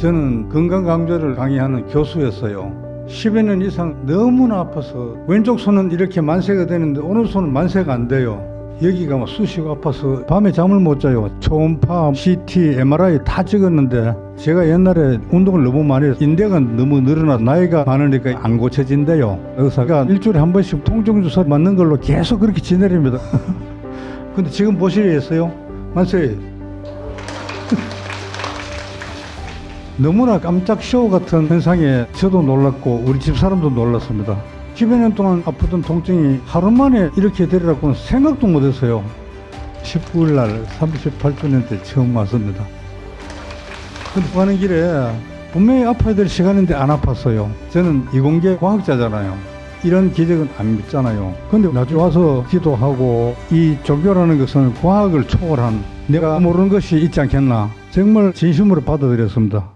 저는 건강 강조를 강의하는 교수였어요. 10여 년 이상 너무나 아파서 왼쪽 손은 이렇게 만세가 되는데 오른쪽 손은 만세가 안 돼요. 여기가 막 쑤시고 아파서 밤에 잠을 못 자요. 초음파, CT, MRI 다 찍었는데 제가 옛날에 운동을 너무 많이 해서 인대가 너무 늘어나 나이가 많으니까 안 고쳐진대요. 의사가 일주일에 한 번씩 통증 주사 맞는 걸로 계속 그렇게 지내립니다. 근데 지금 보시겠어요? 만세. 너무나 깜짝 쇼 같은 현상에 저도 놀랐고 우리 집 사람도 놀랐습니다. 10여 년 동안 아프던 통증이 하루 만에 이렇게 되리라고는 생각도 못했어요. 19일 날 38주년 때 처음 왔습니다. 근데 가는 길에 분명히 아파야 될 시간인데 안 아팠어요. 저는 이공계 과학자잖아요. 이런 기적은 안 믿잖아요. 근데 나중에 와서 기도하고 이 종교라는 것은 과학을 초월한 내가 모르는 것이 있지 않겠나. 정말 진심으로 받아들였습니다.